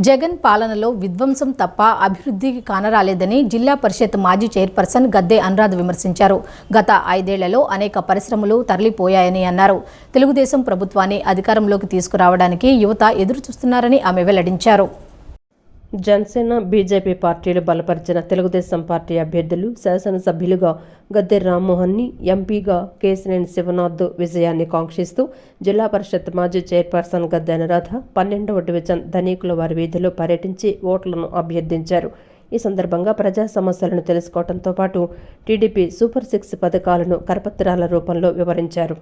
జగన్ పాలనలో విధ్వంసం తప్ప అభివృద్ధికి కానరాలేదని జిల్లా పరిషత్ మాజీ చైర్పర్సన్ గద్దె అనురాధ్ విమర్శించారు. గత ఐదేళ్ళలో అనేక పరిశ్రమలు తరలిపోయాయని అన్నారు. తెలుగుదేశం ప్రభుత్వాన్ని అధికారంలోకి తీసుకురావడానికి యువత ఎదురుచూస్తున్నారని ఆమె వెల్లడించారు. జనసేన బీజేపీ పార్టీలు బలపరిచిన తెలుగుదేశం పార్టీ అభ్యర్థులు శాసనసభ్యులుగా గద్దె రామ్మోహన్ని ఎంపీగా కేసినేని శివనాథ్ విజయాన్ని కాంక్షిస్తూ జిల్లా పరిషత్ మాజీ చైర్పర్సన్ గద్దె అనురాధ పన్నెండవ డివిజన్ ధనికుల వారి వీధిలో పర్యటించి ఓట్లను అభ్యర్థించారు. ఈ సందర్భంగా ప్రజా సమస్యలను తెలుసుకోవడంతో పాటు టీడీపీ సూపర్ సిక్స్ పథకాలను కరపత్రాల రూపంలో వివరించారు.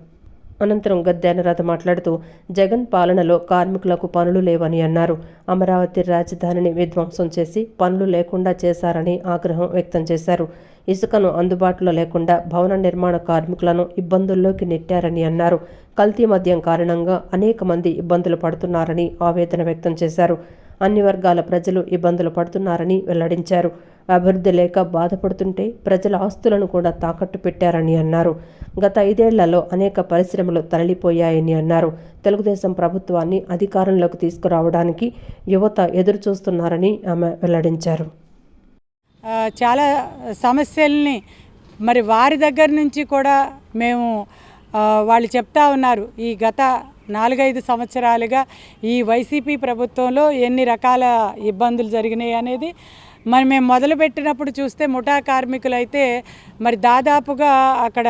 అనంతరం గద్దెనరాథ మాట్లాడుతూ జగన్ పాలనలో కార్మికులకు పనులు లేవని అన్నారు. అమరావతి రాజధానిని విధ్వంసం చేసి పనులు లేకుండా చేశారని ఆగ్రహం వ్యక్తం చేశారు. ఇసుకను అందుబాటులో లేకుండా భవన నిర్మాణ కార్మికులను ఇబ్బందుల్లోకి నెట్టారని అన్నారు. కల్తీ మద్యం కారణంగా అనేక మంది ఇబ్బందులు పడుతున్నారని ఆవేదన వ్యక్తం చేశారు. అన్ని వర్గాల ప్రజలు ఇబ్బందులు పడుతున్నారని వెల్లడించారు. అభివృద్ధి లేక బాధపడుతుంటే ప్రజల ఆస్తులను కూడా తాకట్టు పెట్టారని అన్నారు. గత ఐదేళ్ళలో అనేక పరిశ్రమలు తరలిపోయాయని అన్నారు. తెలుగుదేశం ప్రభుత్వాన్ని అధికారంలోకి తీసుకురావడానికి యువత ఎదురుచూస్తున్నారని ఆమె వెల్లడించారు. చాలా సమస్యల్ని మరి వారి దగ్గర నుంచి కూడా మేము వాళ్ళు చెప్తా ఉన్నారు. ఈ గత నాలుగైదు సంవత్సరాలుగా ఈ వైసీపీ ప్రభుత్వంలో ఎన్ని రకాల ఇబ్బందులు జరిగినాయి అనేది మరి మేము మొదలుపెట్టినప్పుడు చూస్తే ముఠా కార్మికులు అయితే మరి దాదాపుగా అక్కడ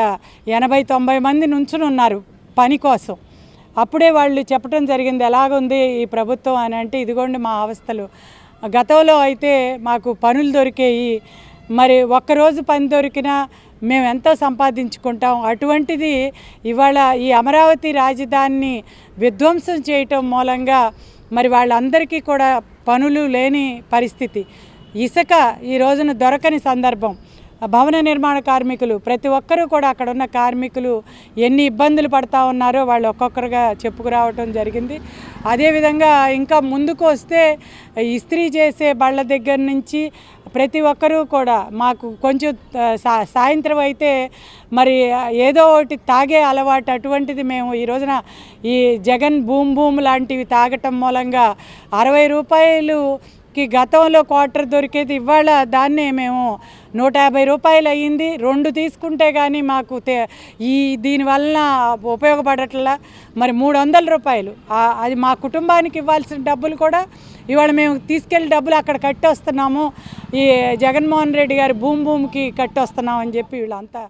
ఎనభై తొంభై మంది నుంచుని ఉన్నారు పని కోసం. అప్పుడే వాళ్ళు చెప్పడం జరిగింది ఎలాగుంది ఈ ప్రభుత్వం? అని అంటే ఇదిగోండి మా అవస్థలు. గతంలో అయితే మాకు పనులు దొరికేయి. మరి ఒక్కరోజు పని దొరికినా మేము ఎంతో సంపాదించుకుంటాం. అటువంటిది ఇవాళ ఈ అమరావతి రాజధానిని విధ్వంసం చేయటం మూలంగా మరి వాళ్ళందరికీ కూడా పనులు లేని పరిస్థితి. ఇసుక ఈ రోజున దొరకని సందర్భం. భవన నిర్మాణ కార్మికులు ప్రతి ఒక్కరూ కూడా అక్కడ ఉన్న కార్మికులు ఎన్ని ఇబ్బందులు పడతా ఉన్నారో వాళ్ళు ఒక్కొక్కరుగా చెప్పుకురావటం జరిగింది. అదేవిధంగా ఇంకా ముందుకు వస్తే ఇస్త్రీ చేసే బళ్ళ దగ్గర నుంచి ప్రతి ఒక్కరూ కూడా మాకు కొంచెం సాయంత్రం అయితే మరి ఏదో ఒకటి తాగే అలవాటు అటువంటిది మేము ఈ రోజున ఈ జగన్ భూమ్ భూమ్ లాంటివి తాగటం మూలంగా అరవై రూపాయలు కి గతంలో క్వార్టర్ దొరికేది ఇవాళ దాన్నే మేము నూట యాభై రూపాయలు అయ్యింది. రెండు తీసుకుంటే కానీ మాకు తే ఈ దీనివలన ఉపయోగపడట్లా. మరి మూడు వందల రూపాయలు అది మా కుటుంబానికి ఇవ్వాల్సిన డబ్బులు కూడా ఇవాళ మేము తీసుకెళ్ళి డబ్బులు అక్కడ కట్టి వస్తున్నాము ఈ జగన్మోహన్ రెడ్డి గారి భూమి భూమికి కట్టి చెప్పి వీళ్ళంతా